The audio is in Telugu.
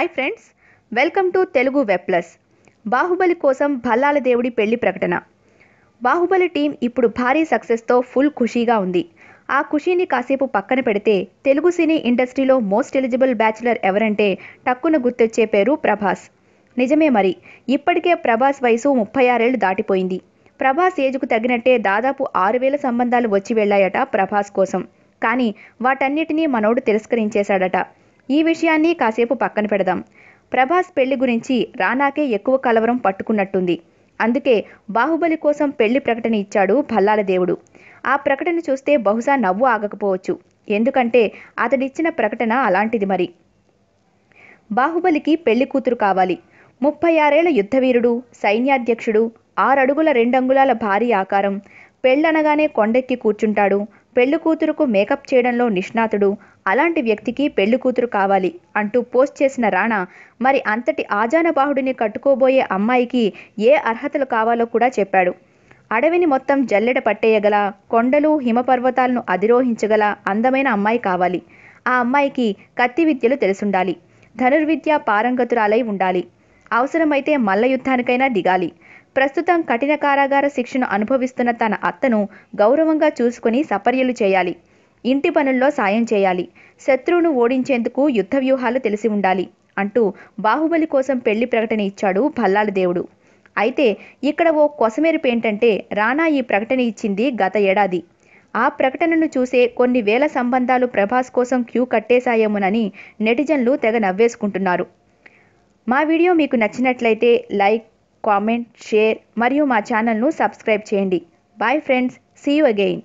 Hi friends welcome to Telugu web plus Baahubali కోసం భల్లాల దేవుడి పెళ్ళి ప్రకటన. బాహుబలి టీం ఇప్పుడు భారీ సక్సెస్తో ఫుల్ ఖుషీగా ఉంది. ఆ ఖుషీని కాసేపు పక్కన పెడితే తెలుగు సినీ ఇండస్ట్రీలో మోస్ట్ ఎలిజిబుల్ బ్యాచులర్ ఎవరంటే టక్కున గుర్తొచ్చే పేరు ప్రభాస్. నిజమే మరి ఇప్పటికే ప్రభాస్ వయసు ముప్పై ఆరేళ్ళు దాటిపోయింది. ప్రభాస్ ఏజ్కు తగినట్టే దాదాపు ఆరు వేల సంబంధాలు వచ్చి వెళ్ళాయట ప్రభాస్ కోసం. కానీ వాటన్నిటినీ మనోడు తిరస్కరించేశాడట. ఈ విషయాన్ని కాసేపు పక్కన పెడదాం. ప్రభాస్ పెళ్ళి గురించి రానాకే ఎక్కువ కలవరం పట్టుకున్నట్టుంది. అందుకే బాహుబలి కోసం పెళ్ళి ప్రకటన ఇచ్చాడు భల్లాల దేవుడు. ఆ ప్రకటన చూస్తే బహుశా నవ్వు ఆగకపోవచ్చు. ఎందుకంటే అతడిచ్చిన ప్రకటన అలాంటిది మరి. బాహుబలికి పెళ్ళి కూతురు కావాలి. ముప్పై ఆరేళ్ళ యుద్ధవీరుడు సైన్యాధ్యక్షుడు ఆరడుగుల రెండంగుళాల భారీ ఆకారం పెళ్ళనగానే కొండెక్కి కూర్చుంటాడు. పెళ్ళి కూతురుకు మేకప్ చేయడంలో నిష్ణాతుడు అలాంటి వ్యక్తికి పెళ్ళి కూతురు కావాలి అంటూ పోస్ట్ చేసిన రాణా మరి అంతటి ఆజానబాహుడిని కట్టుకోబోయే అమ్మాయికి ఏ అర్హతలు కావాలో కూడా చెప్పాడు. అడవిని మొత్తం జల్లెడ పట్టేయగల కొండలు హిమపర్వతాలను అధిరోహించగల అందమైన అమ్మాయి కావాలి. ఆ అమ్మాయికి కత్తి విద్యలు తెలుసుండాలి ధనుర్విద్య పారంగతురాలై ఉండాలి. అవసరమైతే మల్ల యుద్ధానికైనా దిగాలి. ప్రస్తుతం కఠిన కారాగార శిక్షను అనుభవిస్తున్న తన అత్తను గౌరవంగా చూసుకుని సపర్యలు చేయాలి. ఇంటి పనుల్లో సాయం చేయాలి. శత్రువును ఓడించేందుకు యుద్ధ వ్యూహాలు తెలిసి ఉండాలి అంటూ బాహుబలి కోసం పెళ్ళి ప్రకటన ఇచ్చాడు భల్లాల దేవుడు. అయితే ఇక్కడ ఓ కొసమెరుపు ఏంటంటే రానా ఈ ప్రకటన ఇచ్చింది గత ఏడాది. ఆ ప్రకటనను చూసే కొన్ని వేల సంబంధాలు ప్రభాస్ కోసం క్యూ కట్టేశాయేమోనని నెటిజన్లు తెగ నవ్వేసుకుంటున్నారు. మా వీడియో మీకు నచ్చినట్లయితే లైక్ కామెంట్ షేర్ మరియు మా ఛానల్ను సబ్స్క్రైబ్ చేయండి. Bye friends see you again